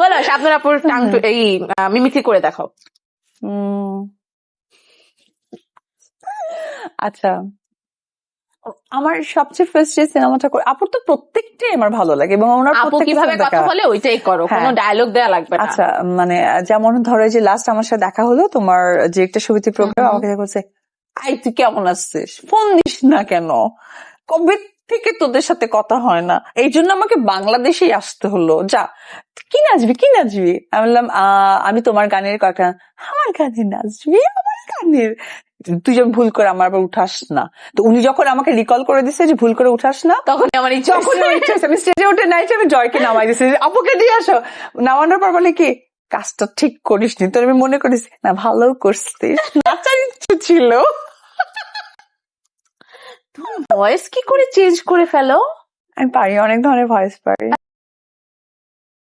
বলো শাবনুর আপুর টাং এই মিমিক্রি করে দেখাও। আচ্ছা। আমার সবচেয়ে ফার্স্ট যে সিনেমাটা করে আপুর তো প্রত্যেকটাই আমার ভালো লাগে এবং ওনার আপু কীভাবে কথা বলে ওইটাই করো কোনো হ্যাঁ। ডায়লগ দেওয়া লাগবে না। আচ্ছা মানে যেমন ধরো যে লাস্ট আমার সাথে দেখা হলো তোমার যে একটা সমিতি প্রোগ্রাম। আমাকে দেখে বলছে আই তুই কেমন আসছিস? ফোন দিস না কেন? কবে থেকে তোদের সাথে কথা হয় না? এই জন্য আমাকে বাংলাদেশেই আসতে হলো। যা কি নাচবি কি নাচবি? আমি বললাম আমি তোমার গানের কয়েকটা আমার গানে নাচবি আমার গানের। তুই যেন ভুল করে আমার আবার উঠাস না। তো উনি যখন আমাকে রিকল করে দিছে যে ভুল করে উঠাস না তখন আমার ইচ্ছা যখন ইচ্ছা আমি স্টেজে উঠে নাইছি আমি জয়কে নামাই দিছি। আপুকে দিয়ে আসো। নামানোর পর বলে কি কাজটা ঠিক করিস নি তোর আমি মনে করিস না ভালো করছিস। নাচার ইচ্ছে ছিল। ভয়েস কি করে চেঞ্জ করে ফেলো? আমি পারি অনেক ধরনের ভয়েস পারি।